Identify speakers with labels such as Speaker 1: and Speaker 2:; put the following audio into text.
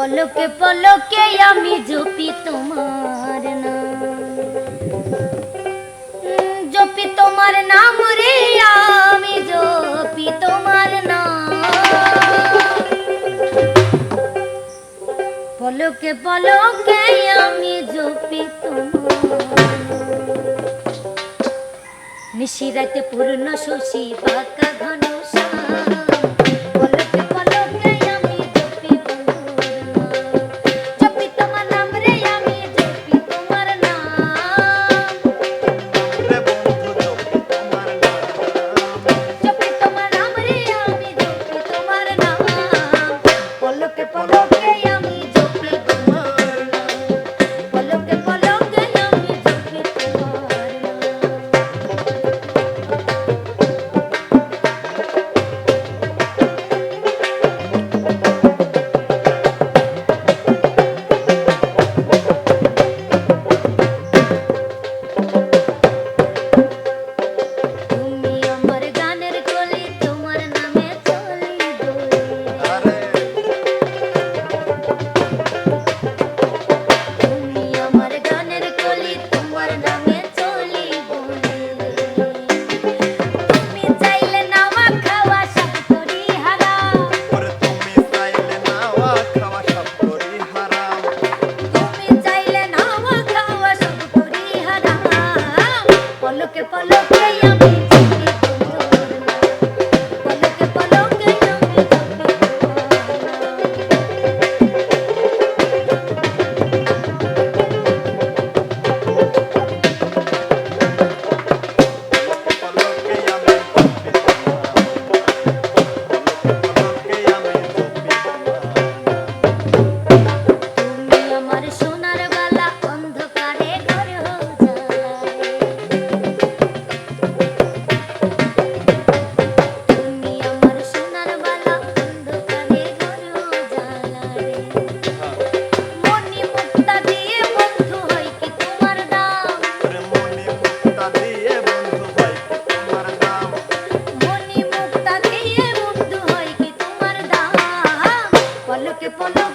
Speaker 1: পলকে পলকে আমি জপি তোমার নাম। জপি তোমার নাম রে, আমি জপি তোমার নাম। পলকে পলকে আমি জপি তোমার নিশিরাতে পূর্ণ শশী বাঘ ঘন que ponga